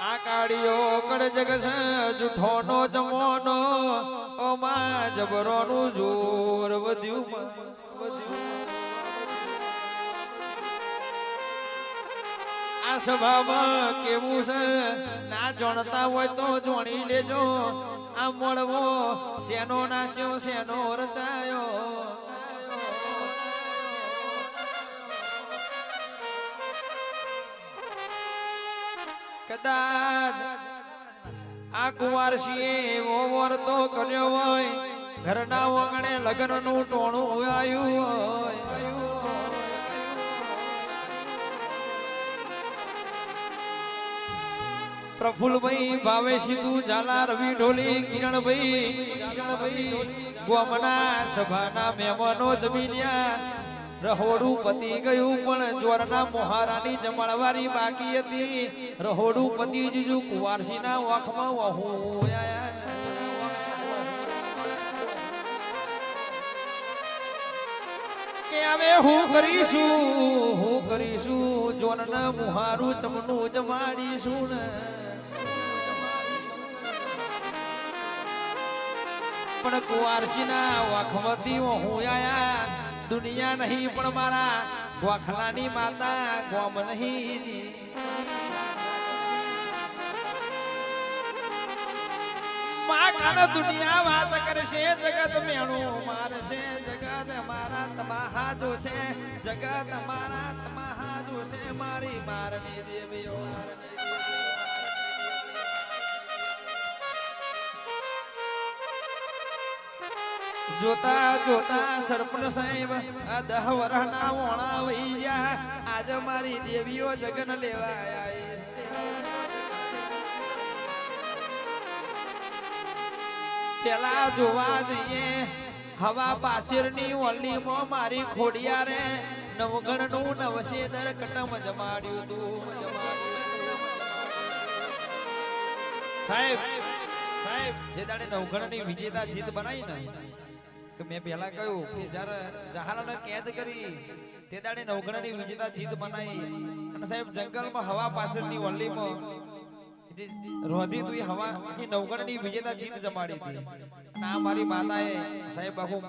આ કાળિયો કળ જગ છે, જૂઠોનો જમોનો ઓમાં જબરોનું જોર વધ્યું આ સભામાં કેવું છે? ના જાણતા હોય તો જોણી લેજો. આ મળવો, શેનો નાશ્યો, શેનો રચાયો. કદાચ આ કુંવારસીએ એવો વર્તો કર્યો હોય, ઘરના વગણે લગ્નનું ટોણું આવ્યું હોય. પ્રફુલભાઈ ભાવે સિંધુ ઝાલા રવિ ઢોલી, કિરણભાઈ ગોમના સભાના મહેમાનો જમીન્યા રહોડું પતી ગયું, પણ ચોરના મોહારાની જમણવારી બાકી હતી. રહોડું પતી જુજુ કુવારસીના વાખમાં વહુ કે હવે હું કરીશું હું કરીશું જોનના મુહારું ચમનું જમાડીશું ને. પણ કુવારસીના વાખમતી હું આયા. દુનિયા નહીં, પણ મારા ગોખલાની માતા ગોમ નહીં દુનિયા વાત કરશે, જગત મેણું મારશે, જગત મારા તમાહા જોશે, જગત મારા તમાહા જોશે, મારી મારની દેવીઓ જોતા જોતા સરપંચ સાહેબ, આ દહ વરના ઓણા વહી ગયા. આજ મારી દેવીઓ જગન લેવા પેલા જોવા જઈએ, હવા પાસેરની ઓલીમાં મારી ખોડિયા રે. નવગણનું નવશેદર કટમ જમાડ્યું તું સાહેબ સાહેબ, જે દાડે નવગણની વિજેતા જીત બનાવી ને કે મેં પહેલા કહ્યું કે જ્યારે જહાલાને કેદ કરી, તે દાડે નવગણની વિજેતા જીત બનાવી અને સાહેબ, જંગલમાં હવા પાછળની વલ્લીમાં રોધી તું હવા ની નવગણની વિજેતા જીત જમાડી હતી. અને આ મારી માતાએ સાહેબ, આખું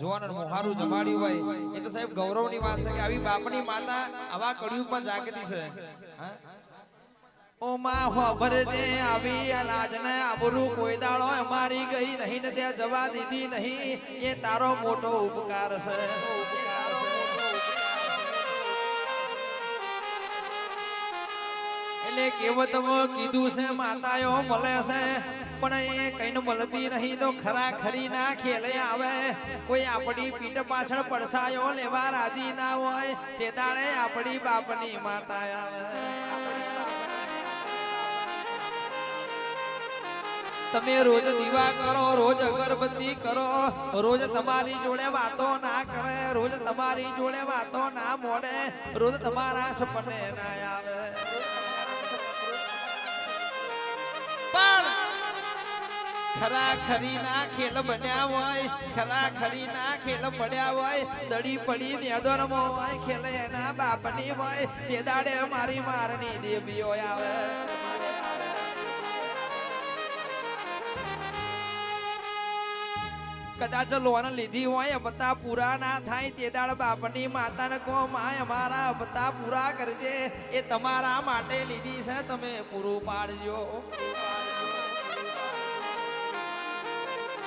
જોવાન મોહારું જમાડ્યું હોય. એ તો સાહેબ ગૌરવની વાત છે કે આવી બાપની માતા આવા કળિયુગમાં જાગતી છે. હા? ઓ માં ખબર આવી આ લાજને આબરૂ કોઈ દાડો અમારી ગઈ નહીં ને ત્યાં જવા દીધી નહીં એ તારો મોટો ઉપકાર છે. એટલે કહેવતમાં કીધું છે, માતાઓ, મળે છે. પણ એ કઈને મળતી નહીં તો ખરા ખરી ના ખેલે આવે. કોઈ આપણી પીઠ પાછળ પડસાયો લેવા રાજી ના હોય, તે દાડે આપણી બાપની માતા આવે. તમે રોજ દીવા કરો, રોજ અગરબત્તી કરો, રોજ તમારી જોડે વાતો ના કરે, રોજ તમારી જોડે વાતો ના મોડે, રોજ તમારા સપને ના આવે. પણ ખરા ખરી ના ખેલ બન્યા હોય, ખરા ખરી ના ખેલ પડ્યા હોય, દડી પડી મેદોનમાં હોય, ખેલે એના બાપની હોય, તે દાડે મારી મારની દેવીઓ આવે. કદાચ લોન લીધી હોય બધા પૂરા ના થાય, તે દાડ બાપની માતાને કહો, માય, અમારા બધા પૂરા કરજે, એ તમારા માટે લીધી છે, તમે પૂરું પાડજો.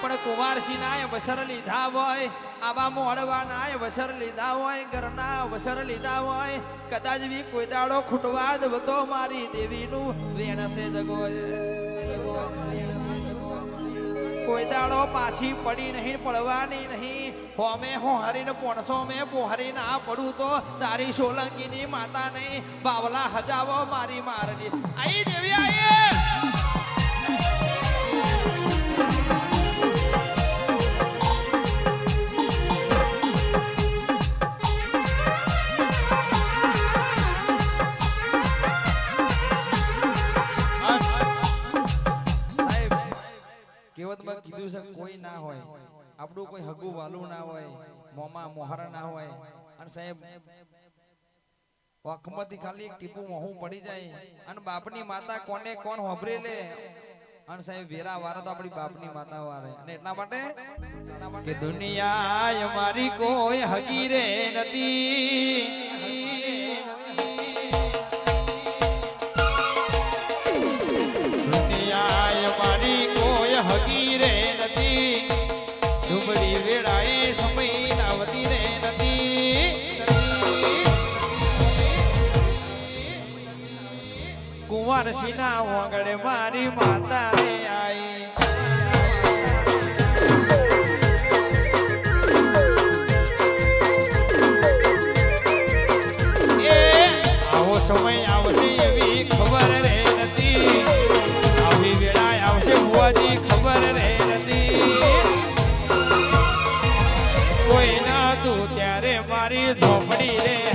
પણ કુંવારસી ના વસર લીધા હોય, આવા મોડવા ના વસર લીધા હોય, ઘરના વસર લીધા હોય, કદાચ બી કોઈ દાડો ખૂટવા દો મારી દેવીનું વેણ છે જગોય કોઈ દાડો પાછી પડી નહીં, પડવાની નહીં. હોમે હું હરીને પોણસો મેં, પોહરી ના પડું તો તારી સોલંકીની માતા નહીં બાવલા હજાવો મારી મારની. આઈ દેવી, આઈ કહેવતમાં કીધું છે, કોઈ ના હોય. આપણું કોઈ હગુ વાલું ના હોય, મોમાં મોહરા ના હોય. અને સાહેબ, વખમાંથી ખાલી એક ટીપું પડી જાય. અને બાપની માતા કોને કોણ હોભરે લે? અને સાહેબ, વેરા વારે તો આપણી બાપની માતા વારે અને એટલા માટે કે દુનિયા મારી કોઈ હગીરે નથી. સિના વગડે મારી માતા